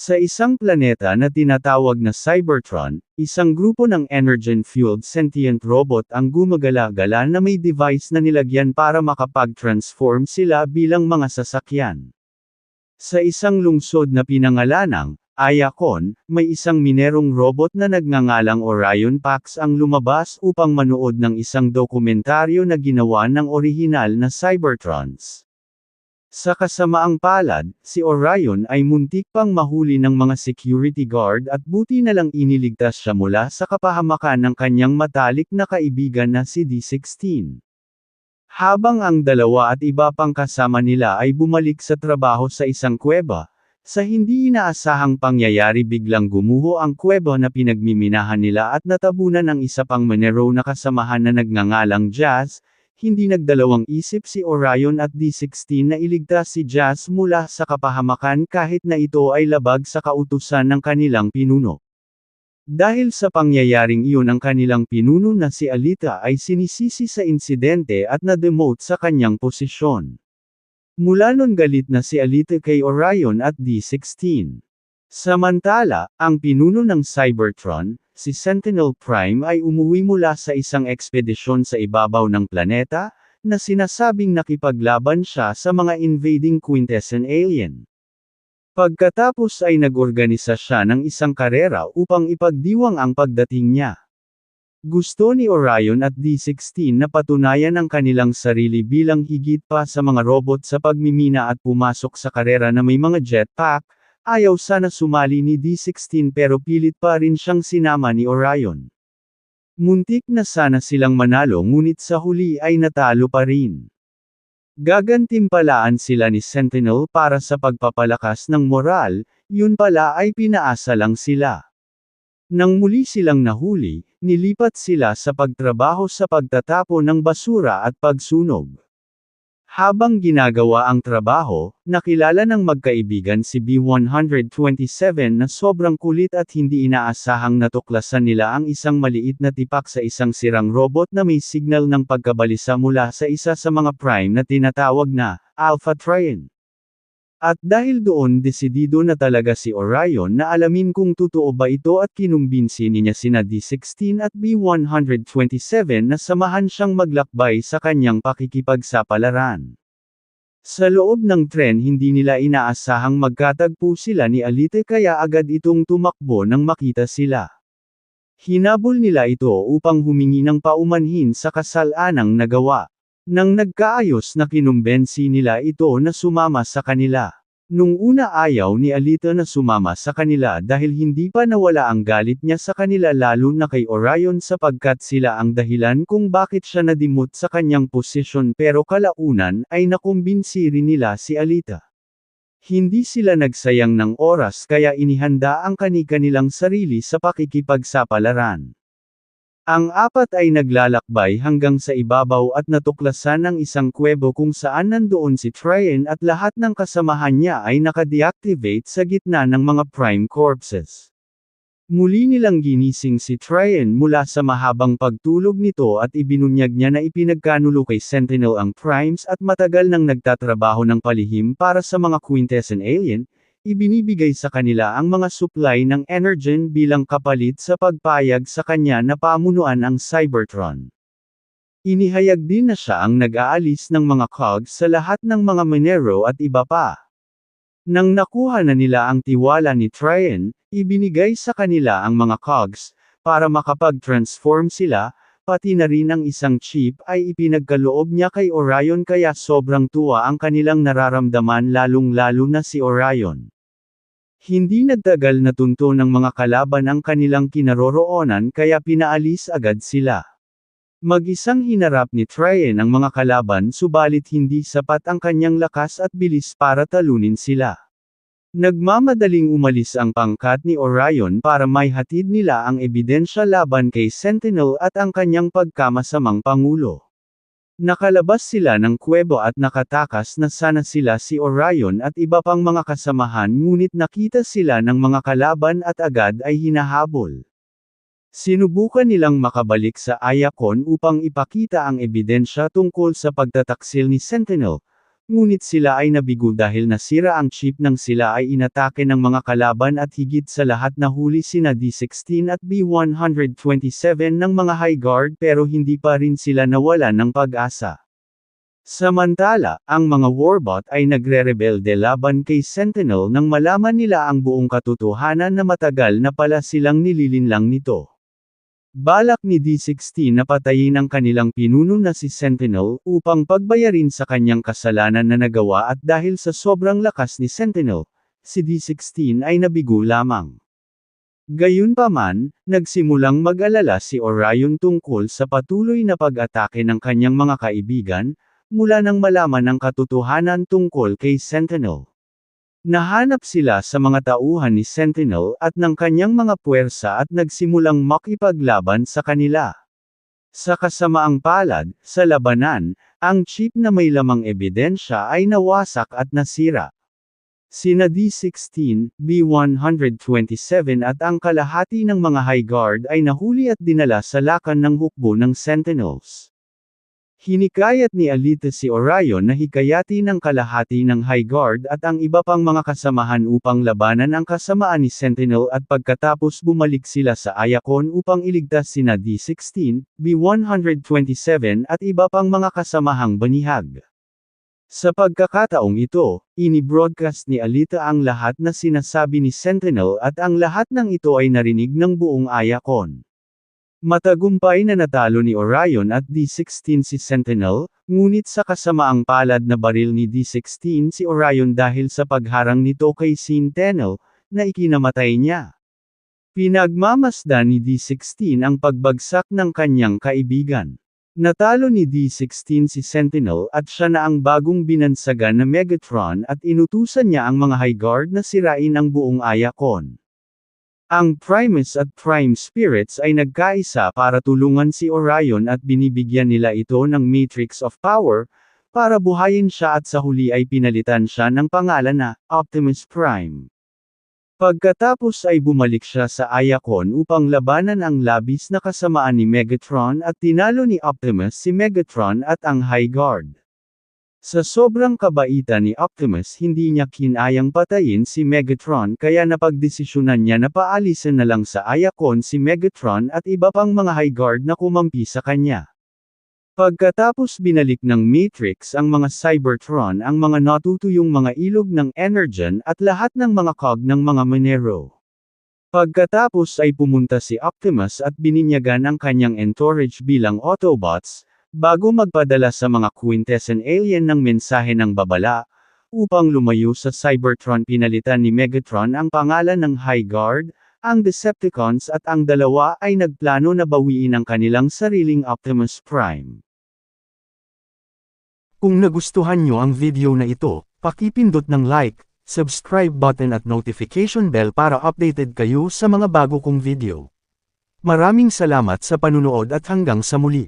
Sa isang planeta na tinatawag na Cybertron, isang grupo ng Energen-fueled sentient robot ang gumagala-gala na may device na nilagyan para makapag-transform sila bilang mga sasakyan. Sa isang lungsod na pinangalanang, Ayakon, may isang minerong robot na nagngangalang Orion Pax ang lumabas upang manood ng isang dokumentaryo na ginawa ng orihinal na Cybertrons. Sa kasamaang palad, si Orion ay muntik pang mahuli ng mga security guard at buti na lang iniligtas siya mula sa kapahamakan ng kanyang matalik na kaibigan na si D16. Habang ang dalawa at iba pang kasama nila ay bumalik sa trabaho sa isang kuweba, sa hindi inaasahang pangyayari biglang gumuho ang kuweba na pinagmiminahan nila at natabunan ng isa pang Monero na kasamahan na nagngangalang Jazz, hindi nagdalawang isip si Orion at D16 na iligtas si Jazz mula sa kapahamakan kahit na ito ay labag sa kautusan ng kanilang pinuno. Dahil sa pangyayaring iyon ang kanilang pinuno na si Alita ay sinisisi sa insidente at na-demote sa kanyang posisyon. Mula nun galit na si Alita kay Orion at D16. Samantala, ang pinuno ng Cybertron, si Sentinel Prime ay umuwi mula sa isang ekspedisyon sa ibabaw ng planeta, na sinasabing nakipaglaban siya sa mga invading quintessent alien. Pagkatapos ay nag-organisa siya ng isang karera upang ipagdiwang ang pagdating niya. Gusto ni Orion at D16 na patunayan ang kanilang sarili bilang higit pa sa mga robot sa pagmimina at pumasok sa karera na may mga jetpack, Ayaw sana sumali ni D16 pero pilit pa rin siyang sinama ni Orion. Muntik na sana silang manalo ngunit sa huli ay natalo pa rin. Gagantimpalaan sila ni Sentinel para sa pagpapalakas ng moral, yun pala ay pinaasa lang sila. Nang muli silang nahuli, nilipat sila sa pagtrabaho sa pagtatapo ng basura at pagsunog. Habang ginagawa ang trabaho, nakilala ng magkaibigan si B127 na sobrang kulit at hindi inaasahang natuklasan nila ang isang maliit na tipak sa isang sirang robot na may signal ng pagkabalisa mula sa isa sa mga prime na tinatawag na Alpha Trion. At dahil doon desidido na talaga si Orion na alamin kung totoo ba ito at kinumbinsi niya sina D16 at B127 na samahan siyang maglakbay sa kanyang pakikipagsapalaran. Sa loob ng tren hindi nila inaasahang magkatagpo sila ni Alite kaya agad itong tumakbo nang makita sila. Hinabol nila ito upang humingi ng paumanhin sa kasalanang nagawa. Nang nagkaayos na kinumbensi nila ito na sumama sa kanila. Nung una ayaw ni Alita na sumama sa kanila dahil hindi pa nawala ang galit niya sa kanila lalo na kay Orion sapagkat sila ang dahilan kung bakit siya nadimot sa kanyang posisyon pero kalaunan ay nakumbinsi rin nila si Alita. Hindi sila nagsayang ng oras kaya inihanda ang kani-kanilang sarili sa pakikipagsapalaran. Ang apat ay naglalakbay hanggang sa ibabaw at natuklasan ang isang kuwebo kung saan nandoon si Tryon at lahat ng kasamahan niya ay nakadeactivate sa gitna ng mga prime corpses. Muli nilang ginising si Tryon mula sa mahabang pagtulog nito at ibinunyag niya na ipinagkanulo kay Sentinel ang primes at matagal nang nagtatrabaho ng palihim para sa mga quintessent alien, Ibinibigay sa kanila ang mga supply ng Energen bilang kapalit sa pagpayag sa kanya na pamunuan ang Cybertron. Inihayag din na siya ang nag-aalis ng mga cogs sa lahat ng mga Monero at iba pa. Nang nakuha na nila ang tiwala ni Tryon, ibinigay sa kanila ang mga cogs, para makapag-transform sila, pati na rin ang isang chip ay ipinagkaloob niya kay Orion kaya sobrang tuwa ang kanilang nararamdaman lalong-lalo na si Orion. Hindi nagtagal na tunto ng mga kalaban ang kanilang kinaroroonan kaya pinaalis agad sila. Mag-isang hinarap ni Tryon ang mga kalaban subalit hindi sapat ang kanyang lakas at bilis para talunin sila. Nagmamadaling umalis ang pangkat ni Orion para may hatid nila ang ebidensya laban kay Sentinel at ang kanyang pagkamasamang pangulo. Nakalabas sila ng kuwebo at nakatakas na sana sila si Orion at iba pang mga kasamahan ngunit nakita sila ng mga kalaban at agad ay hinahabol. Sinubukan nilang makabalik sa Ayakon upang ipakita ang ebidensya tungkol sa pagtataksil ni Sentinel, ngunit sila ay nabigo dahil nasira ang chip nang sila ay inatake ng mga kalaban at higit sa lahat nahuli sina D-16 at B-127 ng mga High Guard pero hindi pa rin sila nawala ng pag-asa. Samantala, ang mga warbot ay nagre-rebelde laban kay Sentinel nang malaman nila ang buong katotohanan na matagal na pala silang nililinlang nito. Balak ni D16 na patayin ang kanilang pinuno na si Sentinel upang pagbayarin sa kanyang kasalanan na nagawa at dahil sa sobrang lakas ni Sentinel, si D16 ay nabigo lamang. Gayunpaman, nagsimulang mag-alala si Orion tungkol sa patuloy na pag-atake ng kanyang mga kaibigan, mula nang malaman ang katotohanan tungkol kay Sentinel. Nahanap sila sa mga tauhan ni Sentinel at ng kanyang mga puwersa at nagsimulang makipaglaban sa kanila. Sa kasamaang palad, sa labanan, ang chip na may lamang ebidensya ay nawasak at nasira. Sina D-16, B-127 at ang kalahati ng mga High Guard ay nahuli at dinala sa lakan ng hukbo ng Sentinels. Hinikayat ni Alita si Orion na hikayati ng kalahati ng High Guard at ang iba pang mga kasamahan upang labanan ang kasamaan ni Sentinel at pagkatapos bumalik sila sa Ayakon upang iligtas sina D-16, B-127 at iba pang mga kasamahang banihag. Sa pagkakataong ito, ini-broadcast ni Alita ang lahat na sinasabi ni Sentinel at ang lahat ng ito ay narinig ng buong Ayakon. Matagumpay na natalo ni Orion at D-16 si Sentinel, ngunit sa kasamaang palad na baril ni D-16 si Orion dahil sa pagharang nito kay Sentinel, na ikinamatay niya. Pinagmamasdan ni D-16 ang pagbagsak ng kanyang kaibigan. Natalo ni D-16 si Sentinel at siya na ang bagong binansagan na Megatron at inutusan niya ang mga High Guard na sirain ang buong Ayakon. Ang Primus at Prime Spirits ay nagkaisa para tulungan si Orion at binibigyan nila ito ng Matrix of Power, para buhayin siya at sa huli ay pinalitan siya ng pangalan na Optimus Prime. Pagkatapos ay bumalik siya sa Ayakon upang labanan ang labis na kasamaan ni Megatron at tinalo ni Optimus si Megatron at ang High Guard. Sa sobrang kabaitan ni Optimus hindi niya kinayang patayin si Megatron kaya napagdesisyonan niya na paalisin na lang sa Ayakon si Megatron at iba pang mga High Guard na kumampi sa kanya. Pagkatapos binalik ng Matrix ang mga Cybertron ang mga natutuyong mga ilog ng Energon at lahat ng mga cog ng mga Monero. Pagkatapos ay pumunta si Optimus at bininyagan ang kanyang entourage bilang Autobots, bago magpadala sa mga quintessent alien ng mensahe ng babala, upang lumayo sa Cybertron pinalitan ni Megatron ang pangalan ng High Guard, ang Decepticons at ang dalawa ay nagplano na bawiin ang kanilang sariling Optimus Prime. Kung nagustuhan nyo ang video na ito, pakipindot ng like, subscribe button at notification bell para updated kayo sa mga bago kong video. Maraming salamat sa panunood at hanggang sa muli.